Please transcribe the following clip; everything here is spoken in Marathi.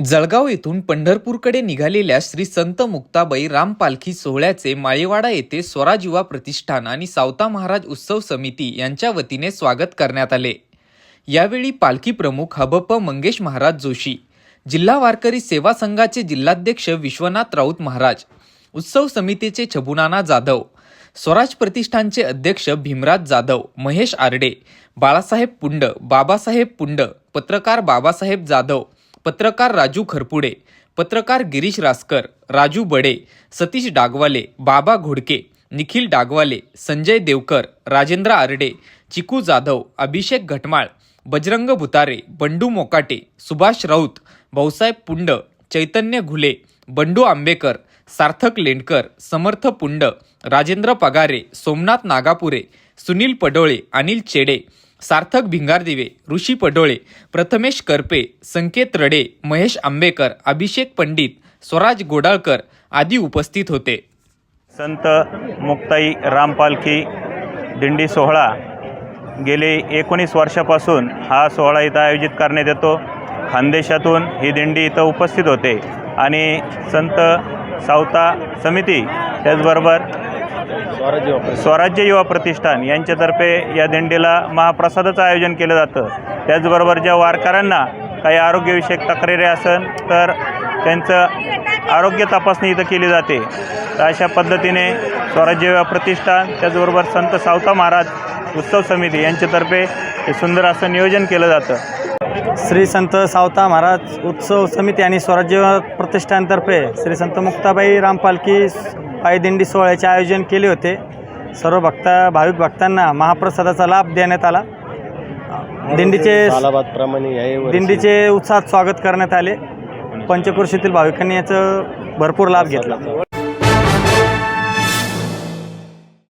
जळगाव येथून पंढरपूरकडे निघालेल्या श्री संत मुक्ताबाई राम पालखी सोहळ्याचे माळेवाडा येथे स्वराज युवा प्रतिष्ठान आणि सावता महाराज उत्सव समिती यांच्या वतीने स्वागत करण्यात आले. यावेळी पालखी प्रमुख हबप मंगेश महाराज जोशी जिल्हा वारकरी सेवा संघाचे जिल्हाध्यक्ष विश्वनाथ राऊत महाराज उत्सव समितीचे छबुनाना जाधव स्वराज प्रतिष्ठानचे अध्यक्ष भीमराज जाधव महेश आरडे बाळासाहेब पुंड बाबासाहेब पुंड पत्रकार बाबासाहेब जाधव पत्रकार राजू खरपुडे पत्रकार गिरीश रासकर राजू बडे सतीश डागवाले बाबा घोडके निखिल डागवाले संजय देवकर राजेंद्र आरडे चिकू जाधव अभिषेक घटमाळ बजरंग भुतारे बंडू मोकाटे सुभाष राऊत भाऊसाहेब पुंड चैतन्य घुले बंडू आंबेकर सार्थक लेंडकर समर्थ पुंड राजेंद्र पगारे सोमनाथ नागापुरे सुनील पडोळे अनिल चेडे सार्थक भिंगारदिवे ऋषी पडोळे प्रथमेश करपे संकेत रडे महेश आंबेकर अभिषेक पंडित स्वराज गोडाळकर आदी उपस्थित होते. संत मुक्ताई रामपालखी दिंडी सोहळा गेले एकोणीस वर्षापासून हा सोहळा इथं आयोजित करण्यात येतो. खानदेशातून ही दिंडी इथं उपस्थित होते आणि संत सावता समिती त्याचबरोबर स्वराज्य युवा प्रतिष्ठान. यांच्यातर्फे या दिंडीला महाप्रसादाचं आयोजन केलं जातं. त्याचबरोबर ज्या वारकऱ्यांना काही आरोग्यविषयक तक्रारी असेल तर त्यांचं आरोग्य तपासणी इथं केली जाते. तर अशा पद्धतीने स्वराज्य युवा प्रतिष्ठान त्याचबरोबर संत सावता महाराज उत्सव समिती यांच्यातर्फे हे सुंदर असं नियोजन केलं जातं. श्री संत सावता महाराज उत्सव समिती आणि स्वराज्य प्रतिष्ठानतर्फे श्री संत मुक्ताबाई रामपालखी पायदिंडी सोहळ्याचे आयोजन केले होते. सर्व भक्ता भाविक भक्तांना महाप्रसादाचा लाभ देण्यात आला. दिंडीचे दिंडीचे उत्साहात स्वागत करण्यात आले. पंचकृषीतील भाविकांनी याचं भरपूर लाभ घेतला.